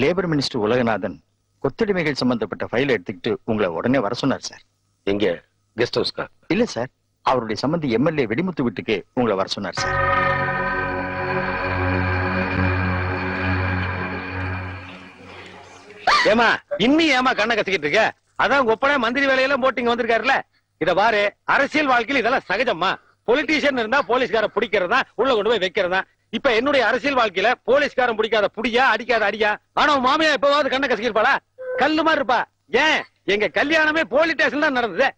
Labour minister Ulaganathan கொத்தடிமைகள் சம்பந்தப்பட்ட file எடுத்துக்கிட்டு உங்களை உடனே வர சொன்னார் சார் எங்க? கெஸ்ட் ஹவுஸ்க்கா இல்ல சார் அவருடைய சம்பந்தி எம்எல்ஏ வெடிமுத்து வீட்டுக்கு உங்களை வர சொன்னார் சார் ஏமா இன்னும் ஏமா கண்ணை கத்திக்கிட்டு இருக்க? அதான் உங்க ஒப்பனை மந்திரி வேலையெல்லாம் போட்டு இங்க வந்திருக்காருல்ல? இத பாரு அரசியல் வாழ்க்கையில் இதெல்லாம் சகஜம்மா. பொலிட்டீஷியன் இருந்தா போலீஸ்கார பிடிக்கிறதா உள்ள கொண்டு போய் வைக்கிறதா? இப்ப என்னுடைய அரசியல் வாழ்க்கையில போலீஸ்காரன் பிடிக்காத புடியா அடிக்காத அடியா? ஆனா மாமியா எப்பவாவது கண்ணை கசக்கிருப்பாளா கல்லு மாதிரி இருப்பா. ஏன்? எங்க கல்யாணமே போலீஸ் ஸ்டேஷன் தான் நடந்தது.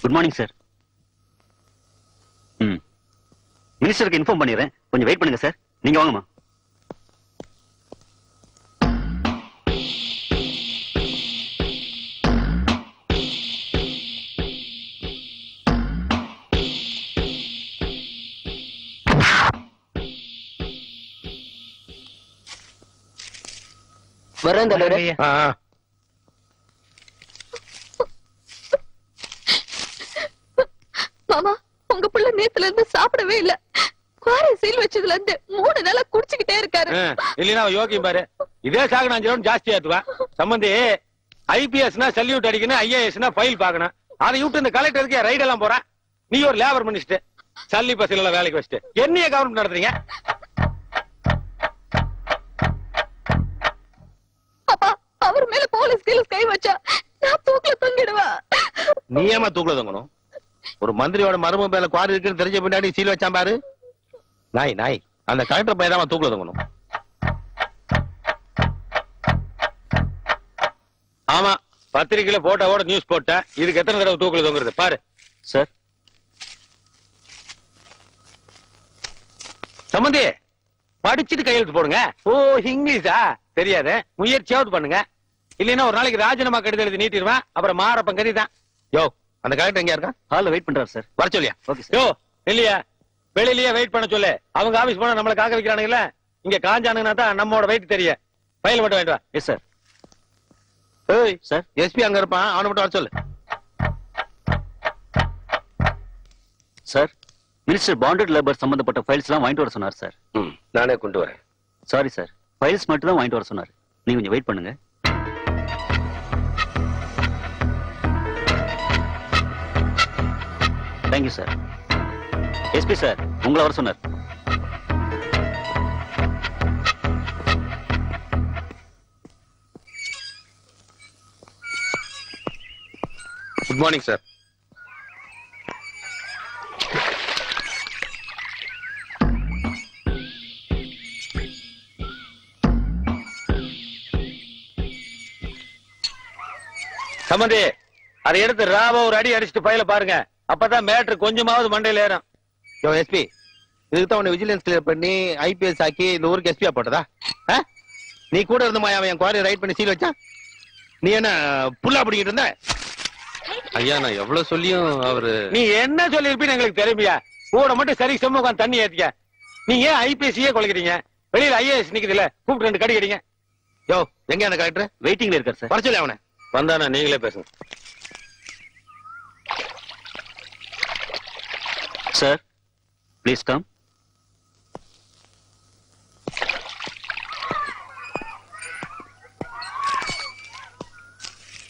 குட் மார்னிங் சார் ம். மினிஸ்டருக்கு இன்ஃபார்ம் பண்ணிடுறேன். கொஞ்சம் வெயிட் பண்ணுங்க சார் நீங்க வாங்கம்மா. வரேன் தலைவரே. மாமா உங்க புள்ள நேத்துல இருந்து சாப்பிடவே இல்ல. குவாரை சீல் வச்சதுல இருந்து மூணு நாளா குடிச்சுக்கிட்டே இருக்காரு. இல்லைன்னா யோகியம் பாரு. இதே சாக நான் அஞ்சு ஜாஸ்தி ஏத்துவேன் சம்பந்தி ஐபிஎஸ்னா சல்யூட் அடிக்கணும் ஐஏஎஸ்னா ஃபைல் பார்க்கணும். அதை விட்டு இந்த கலெக்டருக்கு ரைட் எல்லாம் போறேன். நீ ஒரு லேபர் மினிஸ்டர் சல்லி பசங்கள வேலைக்கு வச்சுட்டு. என்னைய கவர்மெண்ட் நடத்துறீங்க? அவர் மேல போலீஸ் கீழ கை வச்சா நான் தூக்குல தொங்கிடுவேன். நீ ஏமா தூக்கல தங்கணும்? ஒரு மந்திரியோட மரும மேல குவாரி இருக்குன்னு தெரிஞ்ச பின்னாடி சீல் வச்சான் பாரு. நாய் நாய். அந்த கலெக்டர் பையன் தான் தூக்கல தங்கணும். ஆமா பத்திரிக்கையில போட்டோவோட நியூஸ் போட்டேன். இதுக்கு எத்தனை தடவை தூக்கல தொங்குறது? பாரு. சார். சம்பந்தி படிச்சுட்டு கையெழுத்து போடுங்க. ஓ இங்கிலீஷா? தெரியாது. முயற்சியாவது பண்ணுங்க. இல்லைன்னா ஒரு நாளைக்கு ராஜினாமா கடிதம் எழுதி நீட்டிடுவேன். அப்புறம் மாறப்பன் தான் யோ அந்த கலெக்டர் எங்க இருக்கா ஹாலில் வெயிட் பண்றாரு சார். வர சொல்லியா? ஓகே யோ இல்லையா? வெளியிலயே வெயிட் பண்ண சொல்லு. அவங்க ஆபீஸ் போனா நம்மள காக்க வைக்கிறானுங்கல்ல? இங்க காஞ்சானுங்கன்னா தான் நம்மோட வெயிட் தெரியும். ஃபைல் மட்டும் வாங்கிட்டு வா. எஸ் சார் ஏய் சார் எஸ்பி அங்க இருப்பான். அவனை மட்டும் வர சொல்லு. சார் மினிஸ்டர் பாண்டட் லேபர் சம்பந்தப்பட்ட ஃபைல்ஸ் எல்லாம் வாங்கிட்டு வர சொன்னார் சார் நானே கொண்டு வரேன். சாரி சார் ஃபைல்ஸ் மட்டும் தான் வாங்கிட்டு வர சொன்னார். நீங்க கொஞ்சம் வெயிட் பண்ணுங்க. தேங்க்யூ சார் எஸ்பி சார் உங்களை வர சொன்னார். குட் மார்னிங் சார் சம்பந்தி அதை எடுத்து ராவ ஒரு அடி அடிச்சுட்டு பையில பாருங்க. அப்பதான் மேட்ரு கொஞ்சமாவது மண்டையில ஏறும். எஸ்பி இதுக்கு தான் உன்னை விஜிலன்ஸ் கிளியர் பண்ணி ஐபிஎஸ் ஆக்கி இந்த ஊருக்கு எஸ்பியா போட்டதா? ஆ? நீ கூட இருந்தமா அவன் என் குவாரி ரைட் பண்ணி சீல் வச்சான் நீ என்ன புல்லா பிடிக்கிட்டு இருந்த? ஐயா நான் எவ்வளவு சொல்லியும் அவரு நீ என்ன சொல்லிருப்பீன்னு எங்களுக்கு தெரியுமியா? கூட மட்டும் சரி செம்ம உட்காந்து தண்ணி ஏத்திக்க. நீங்க ஏன் ஐபிஎஸ்சியே கொலைக்கிறீங்க? வெளியில ஐஏஎஸ் நிக்குதுல கூப்பிட்டு ரெண்டு கடி கடிங்க யோ எங்க அந்த கலெக்டர் வெயிட்டிங்ல இருக்கார் சார் வர சொல்லி அவனை. வந்தானா நீங்களே பேசுங்க. சார் ப்ளீஸ் கம்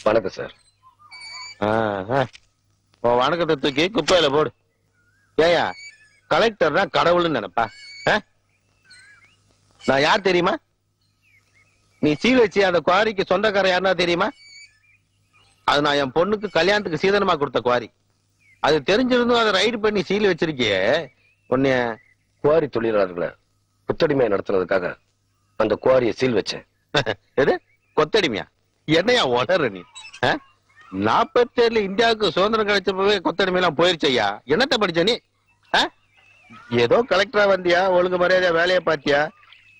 வணக்கம் சார் உன் வணக்கத்தை தூக்கி குப்பையில போடு. ஏயா கலெக்டர்னா கடவுள்னு நினைப்பா. ஆ? நான் யார் தெரியுமா? நீ சீல் வச்சு அந்த குவாரிக்கு சொந்தக்காரன் யாருன்னா தெரியுமா? அது நான் என் பொண்ணுக்கு கல்யாணத்துக்கு சீதனமா கொடுத்த குவாரி. அது தெரிஞ்சிருந்தும் அதை ரைடு பண்ணி சீல் வச்சிருக்கியே. உன்னைய குவாரி தொழிலாளர்களை புத்தடிமையை நடத்துனதுக்காக அந்த குவாரியை சீல் வச்சேன். எது? கொத்தடிமையா? என்னையா உளற நீ? நாற்பத்தேழுல இந்தியாவுக்கு சுதந்திரம் கிடைச்சப்பவே கொத்தடிமை எல்லாம் போயிருச்சு என்னத்த படிச்ச நீ? ஆ? ஏதோ கலெக்டரா வந்தியா? ஒழுங்கு மரியாதையா வேலையை பாத்தியா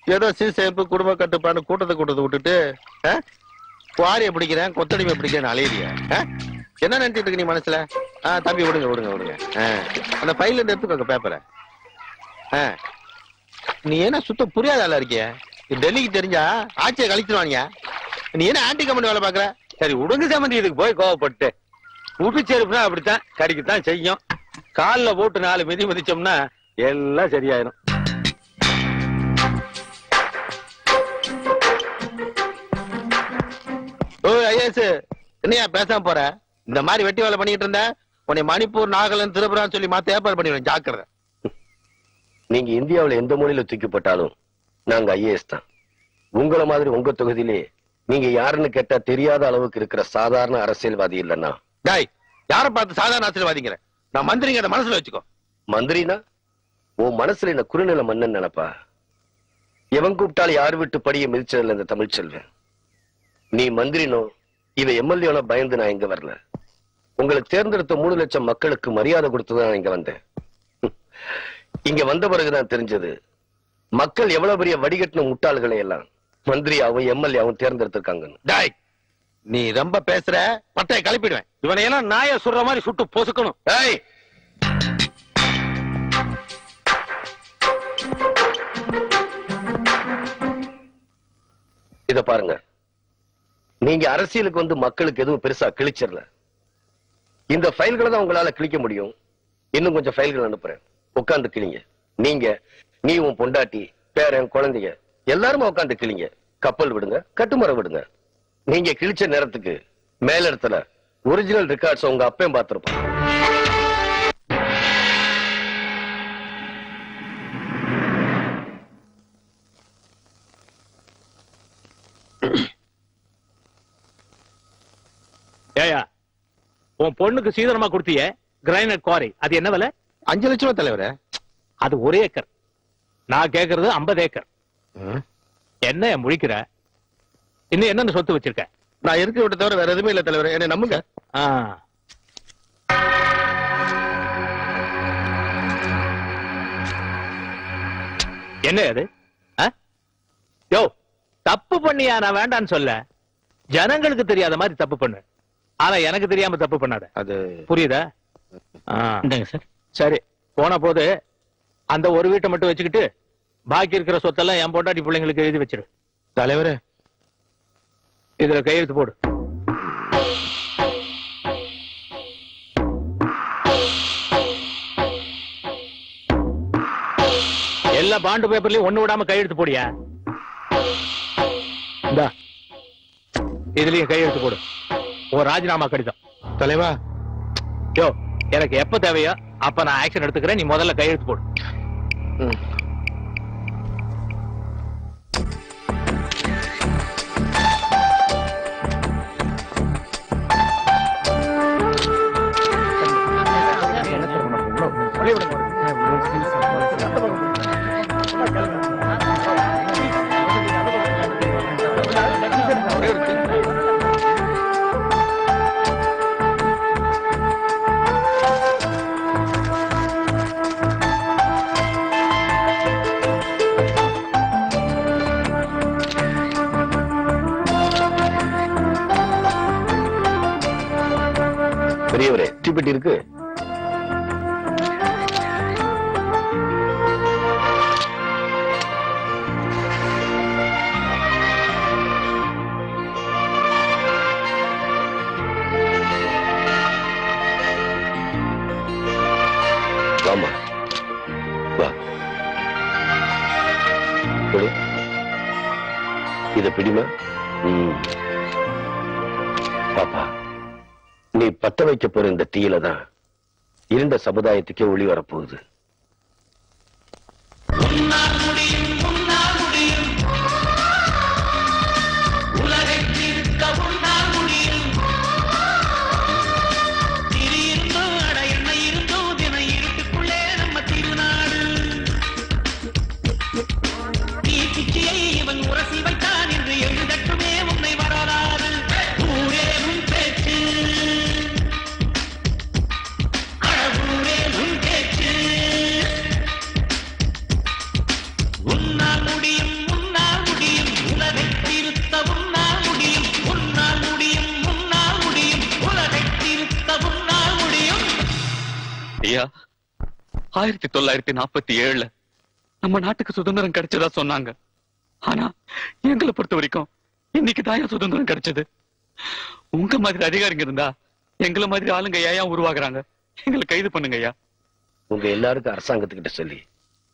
ஏதோ சீசேப்பு குடும்ப கட்டுப்பாடு கூட்டத்தை கூட்டத்தை விட்டுட்டு ஆ? குவாரியை பிடிக்கிறேன் கொத்தடிமை பிடிக்கிறேன் அலையிறியா? ஆ? என்ன நினைச்சிட்டு இருக்கு நீ மனசுல? ஆ தம்பி விடுங்க விடுங்க விடுங்க. ஆ. அந்த ஃபைல் இருந்து எடுத்துக்கோங்க பேப்பரை ஆ. நீ என்ன சுத்தம் புரியாத ஆளா இருக்கிய? டெல்லிக்கு தெரிஞ்சா ஆட்சியை கழிச்சிருவாங்க நீ என்ன ஆன்டி கம்பெனி வேலை பாக்குற சரி உடுங்க சம்பந்தி இதுக்கு போய் கோவப்பட்டு. புது செருப்புனா அப்படித்தான் கடிக்கத்தான் செய்யும். கால்ல போட்டு நாலு மிதி மிதிச்சோம்னா எல்லாம் சரியாயிரும். ஓ ஐஎஸ் என்னையா பேசாம போற? இந்த மாதிரி வெட்டி வேலை பண்ணிட்டு இருந்த உன்னை மணிப்பூர் நாகலன் திரிபுரான்னு சொல்லி மாத்த ஏற்பாடு பண்ணிடுவேன் ஜாக்கிரத. நீங்க இந்தியாவுல எந்த மொழியில தூக்கப்பட்டாலும் நாங்க ஐஏஎஸ் தான். உங்கள மாதிரி உங்க தொகுதியிலே நீங்க யாருன்னு கேட்டா தெரியாத அளவுக்கு இருக்கிற சாதாரண அரசியல்வாதி இல்லைன்னா. டாய் யாரை பார்த்து சாதாரண ஆசீர்வாதிங்கிற நான் மந்திரிங்க மனசுல வச்சுக்கோ. மந்திரினா? உன் மனசுல என்ன குறுநில மன்னன் நினைப்பா? எவன் கூப்பிட்டாலும் யார் விட்டு படிய மிதிச்சதில்ல இந்த தமிழ் செல்வன்? நீ மந்திரினோ இவ எம்எல்ஏனோ பயந்து நான் இங்க வரல? உங்களை தேர்ந்தெடுத்த மூணு லட்சம் மக்களுக்கு மரியாதை கொடுத்துதான் நான் இங்க வந்தேன். இங்க வந்த பிறகுதான் தெரிஞ்சது மக்கள் எவ்வளவு பெரிய வடிகட்டின முட்டாள்களை எல்லாம் மந்திரியாவும் எம்எல்ஏவும் தேர்ந்தெடுத்திருக்காங்கன்னு. டாய் நீ ரொம்ப பேசுற பட்டைய கிளப்பிடுவேன். இவனை எல்லாம் நாய சுடுற மாதிரி சுட்டு பொசுக்கணும். ஏய்! இத பாருங்க. நீங்க அரசியலுக்கு வந்து மக்களுக்கு எதுவும் பெருசா கிழிச்சிடல. இந்த ஃபைல்களை தான் உங்களால கிழிக்க முடியும். இன்னும் கொஞ்சம் ஃபைல்கள் அனுப்புறேன். உட்கார்ந்து கிளிங்க நீங்க நீ உன் பொண்டாட்டி பேரன் குழந்தைங்க எல்லாருமே உட்கார்ந்து கிளிங்க கப்பல் விடுங்க கட்டுமரம் விடுங்க. நீங்க கிழிச்ச நேரத்துக்கு மேலிடத்துல ஒரிஜினல் ரெக்கார்ட்ஸ் உங்க அப்பையும் பார்த்திருப்பான் ஏயா உன் பொண்ணுக்கு சீதனமா கொடுத்திய கிரைனட் குவாரி அது என்ன விலை? அஞ்சு லட்சம் ரூபாய் தலைவரே. அது ஒரு ஏக்கர். நான் கேக்குறது 50 ஏக்கர். என்ன முழிக்கிற? இன்னும் என்னென்ன சொத்து வச்சிருக்க? நான் இருக்க விட்ட தவிர வேற எதுவுமே இல்ல தலைவரே. என்ன நம்புங்க. என்ன அது ஆ? யோ தப்பு பண்ணியா நான் வேண்டான்னு சொல்ல. ஜனங்களுக்கு தெரியாத மாதிரி தப்பு பண்ணு. ஆனா எனக்கு தெரியாம தப்பு பண்ணாத. அது புரியுதா? சரி போன போது அந்த ஒரு வீட்டை மட்டும் வச்சுக்கிட்டு பாக்கி இருக்கிற சொத்தெல்லாம் என் பொண்டாட்டி பிள்ளைங்களுக்கு எழுதி வச்சிரு. தலைவரே இதுல கையெழுத்து போடு. எல்லா பாண்டு பேப்பர்லயும் ஒண்ணு விடாம கையெழுத்து போடியா? இந்தா இதுலயும் கையெழுத்து போடு. உன் ராஜினாமா கடிதம். தலைவா. யோ எனக்கு எப்ப தேவையோ அப்ப நான் ஆக்ஷன் எடுத்துக்கிறேன். நீ முதல்ல கையெழுத்து போடு. பெரியவரே. டிபெட் இருக்கு. ஆமா வா. கொடு இத பிடிமா? பாப்பா. பத்த வைக்க போற இந்த தீயில தான் இருண்ட சமுதாயத்துக்கே ஒளி வரப்போகுது. இவன் உரசி வைத்தான் ஐயா ஆயிரத்தி தொள்ளாயிரத்தி நாற்பத்தி ஏழுல நம்ம நாட்டுக்கு சுதந்திரம் கிடைச்சதா சொன்னாங்க. ஆனா எங்களை பொறுத்த வரைக்கும் இன்னைக்கு தான் சுதந்திரம் கிடைச்சது? உங்க மாதிரி அதிகாரிங்க இருந்தா எங்களை மாதிரி ஆளுங்க ஏன் உருவாகுறாங்க? எங்களை கைது பண்ணுங்க ஐயா. உங்க எல்லாருக்கும் அரசாங்கத்துக்கிட்ட சொல்லி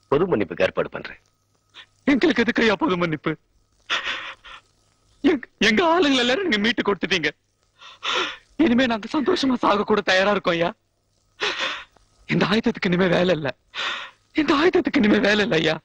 பொது மன்னிப்புக்கு ஏற்பாடு பண்றேன். எங்களுக்கு எதுக்கு ஐயா பொது மன்னிப்பு? எங்க- ஆளுங்களை எல்லாரும் நீங்க மீட்டு கொடுத்துட்டீங்க. இனிமே நாங்க சந்தோஷமா சாக கூட தயாரா இருக்கோம் ஐயா. இந்த ஆயுதத்துக்கு இனிமே வேலை இல்ல. இந்த ஆயுதத்துக்கு இனிமே வேலை இல்ல ஐயா.